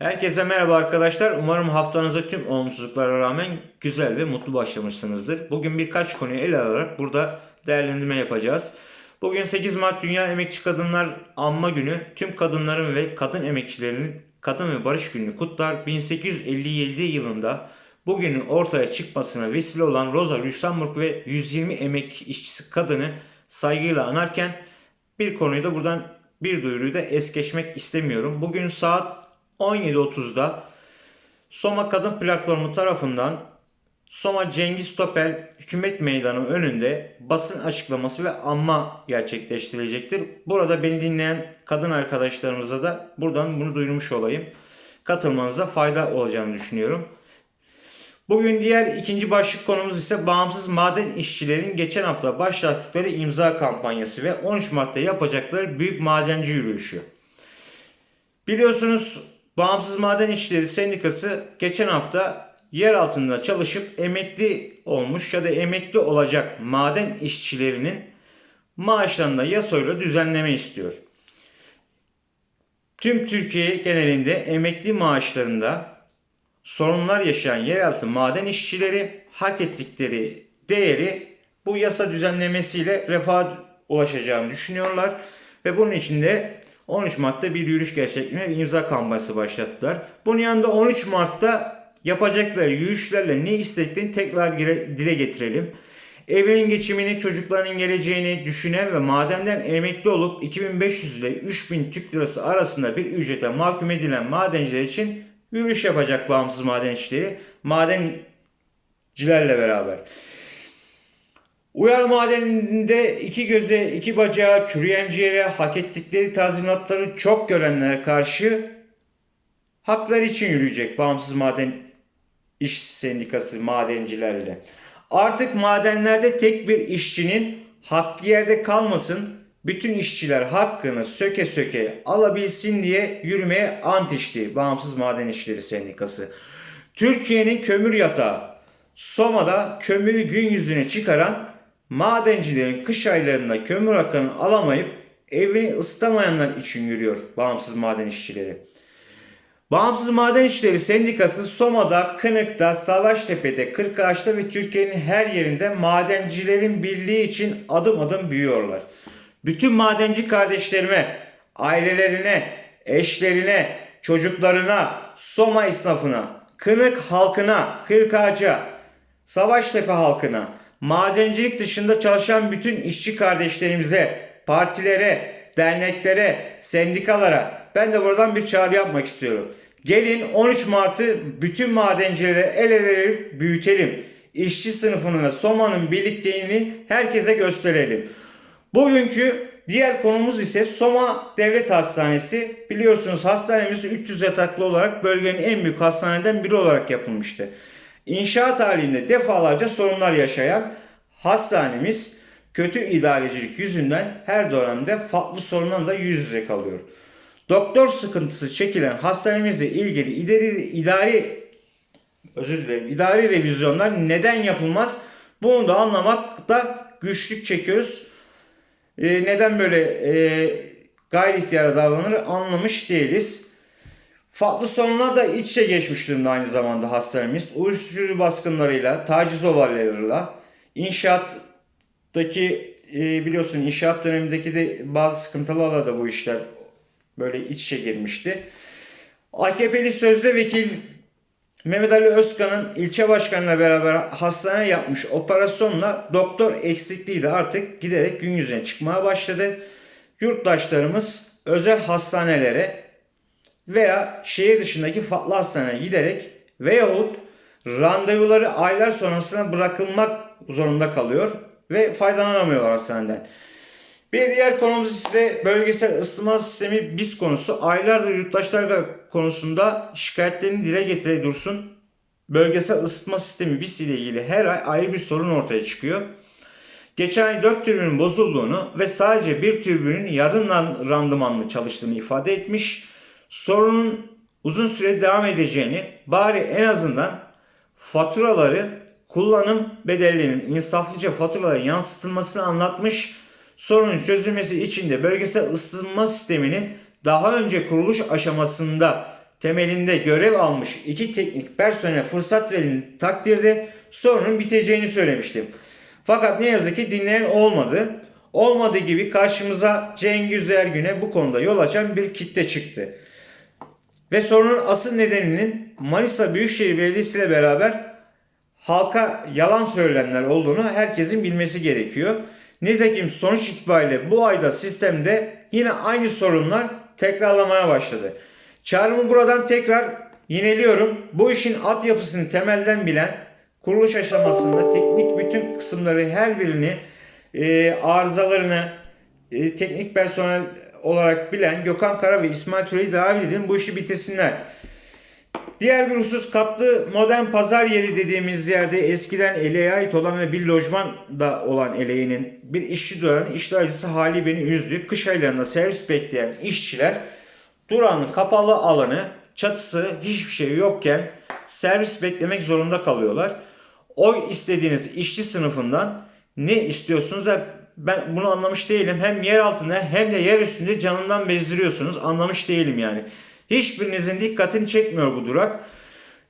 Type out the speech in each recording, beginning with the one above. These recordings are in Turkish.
Herkese merhaba arkadaşlar. Umarım haftanıza tüm olumsuzluklara rağmen güzel ve mutlu başlamışsınızdır. Bugün birkaç konuyu ele alarak burada değerlendirme yapacağız. Bugün 8 Mart Dünya Emekçi Kadınlar Anma Günü. Tüm kadınların ve kadın emekçilerinin Kadın ve Barış Günü'nü kutlar. 1857 yılında bugünün ortaya çıkmasına vesile olan Rosa Luxemburg ve 120 emek işçisi kadını saygıyla anarken bir konuyu da buradan bir duyuruyu da es geçmek istemiyorum. Bugün saat 17.30'da Soma Kadın Platformu tarafından Soma Cengiz Topel Hükümet Meydanı önünde basın açıklaması ve anma gerçekleştirilecektir. Burada beni dinleyen kadın arkadaşlarımıza da buradan bunu duyurmuş olayım. Katılmanıza fayda olacağını düşünüyorum. Bugün diğer ikinci başlık konumuz ise bağımsız maden işçilerin geçen hafta başlattıkları imza kampanyası ve 13 Mart'ta yapacakları büyük madenci yürüyüşü. Biliyorsunuz Bağımsız Maden İşçileri Sendikası geçen hafta yer altında çalışıp emekli olmuş ya da emekli olacak maden işçilerinin maaşlarında yasoyla düzenleme istiyor. Tüm Türkiye genelinde emekli maaşlarında sorunlar yaşayan yeraltı maden işçileri hak ettikleri değeri bu yasa düzenlemesiyle refah ulaşacağını düşünüyorlar. Ve bunun için de 13 Mart'ta bir yürüyüş gerçekleştirme bir imza kampanyası başlattılar. Bunun yanında 13 Mart'ta yapacakları yürüyüşlerle ne istediklerini tekrar dile getirelim. Evinin geçimini, çocukların geleceğini düşünen ve madenden emekli olup 2500 ile 3000 Türk lirası arasında bir ücrete mahkum edilen madenciler için yürüyüş yapacak bağımsız maden işleri madencilerle beraber. Uyar madeninde iki göze, iki bacağı, çürüyen ciğere, hak ettikleri tazminatları çok görenlere karşı hakları için yürüyecek bağımsız maden iş sendikası madencilerle. Artık madenlerde tek bir işçinin hakkı yerde kalmasın, bütün işçiler hakkını söke söke alabilsin diye yürümeye ant içti Bağımsız Maden İşleri Sendikası. Türkiye'nin kömür yatağı Soma'da kömürü gün yüzüne çıkaran madencilerin kış aylarında kömür hakkını alamayıp evini ısıtamayanlar için yürüyor bağımsız maden işçileri. Bağımsız Maden İşleri Sendikası Soma'da, Kınık'ta, Savaştepe'de, Kırkağaç'ta ve Türkiye'nin her yerinde madencilerin birliği için adım adım büyüyorlar. Bütün madenci kardeşlerime, ailelerine, eşlerine, çocuklarına, Soma esnafına, Kınık halkına, Kırkağaç'a, Savaştepe halkına, madencilik dışında çalışan bütün işçi kardeşlerimize, partilere, derneklere, sendikalara ben de buradan bir çağrı yapmak istiyorum. Gelin 13 Mart'ı bütün madencilere el ele verip büyütelim. İşçi sınıfının ve Soma'nın birlikteliğini herkese gösterelim. Bugünkü diğer konumuz ise Soma Devlet Hastanesi. Biliyorsunuz hastanemiz 300 yataklı olarak bölgenin en büyük hastaneden biri olarak yapılmıştı. İnşaat halinde defalarca sorunlar yaşayan hastanemiz kötü idarecilik yüzünden her dönemde farklı sorunlarla yüz yüze kalıyor. Doktor sıkıntısı çekilen hastanemizle ilgili idari, idari özür dilerim idari revizyonlar neden yapılmaz? Bunu da anlamakta güçlük çekiyoruz. Ee, neden böyle e, gayri ihtiyara davranır anlamış değiliz. Farklı sorunlar da iç içe geçmiş durumda aynı zamanda hastanemiz. Uyuşturucu baskınlarıyla, taciz olaylarıyla, inşaattaki e, biliyorsun inşaat dönemindeki de bazı sıkıntılarla da bu işler böyle iç içe girmişti. AKP'li sözde vekil Mehmet Ali Özkan'ın ilçe başkanıyla beraber hastane yapmış operasyonla doktor eksikliği de artık giderek gün yüzüne çıkmaya başladı. Yurttaşlarımız özel hastanelere veya şehir dışındaki farklı hastaneye giderek veyahut randevuları aylar sonrasına bırakılmak zorunda kalıyor ve faydalanamıyorlar hastaneden. Bir diğer konumuz ise bölgesel ısıtma sistemi BIS konusu. Aylardır yurttaşlar konusunda şikayetlerini dile getire dursun. Bölgesel ısıtma sistemi BIS ile ilgili her ay ayrı bir sorun ortaya çıkıyor. Geçen ay 4 türbünün bozulduğunu ve sadece bir türbünün yarım randımanlı çalıştığını ifade etmiş. Sorunun uzun süre devam edeceğini, bari en azından faturaları kullanım bedellerinin insaflıca faturalara yansıtılmasını anlatmış. Sorunun çözülmesi için de bölgesel ısıtma sisteminin daha önce kuruluş aşamasında temelinde görev almış iki teknik personel fırsat verin takdirde sorunun biteceğini söylemiştim. Fakat ne yazık ki dinleyen olmadı. Olmadığı gibi karşımıza Cengiz Ergün'e bu konuda yol açan bir kitle çıktı. Ve sorunun asıl nedeninin Manisa Büyükşehir Belediyesi ile beraber halka yalan söylenenler olduğunu herkesin bilmesi gerekiyor. Nitekim sonuç itibariyle bu ayda sistemde yine aynı sorunlar tekrarlamaya başladı. Çağrımı buradan tekrar yineliyorum. Bu işin altyapısını temelden bilen, kuruluş aşamasında teknik bütün kısımları her birini e, arızalarını e, teknik personel olarak bilen Gökhan Kara ve İsmail Türe'yi davet edin bu işi bitirsinler. Diğer bir husus katlı modern pazar yeri dediğimiz yerde eskiden eleğe ait olan ve bir lojman da olan eleğinin bir işçi duranın işler acısı hali beni üzdü. Kış aylarında servis bekleyen işçiler duranın kapalı alanı çatısı hiçbir şey yokken servis beklemek zorunda kalıyorlar. O istediğiniz işçi sınıfından ne istiyorsunuz da ben bunu anlamış değilim. Hem yer altında hem de yer üstünde canından bezdiriyorsunuz. Anlamış değilim yani. Hiçbirinizin dikkatini çekmiyor bu durak.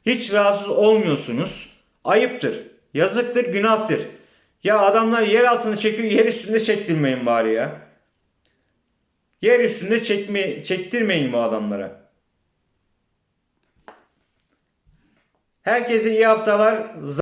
Hiç rahatsız olmuyorsunuz. Ayıptır. Yazıktır, günahtır. Ya adamlar yer altını çekiyor, yer üstünde çektirmeyin bari ya. Yer üstünde çekme, çektirmeyin bu adamlara. Herkese iyi haftalar.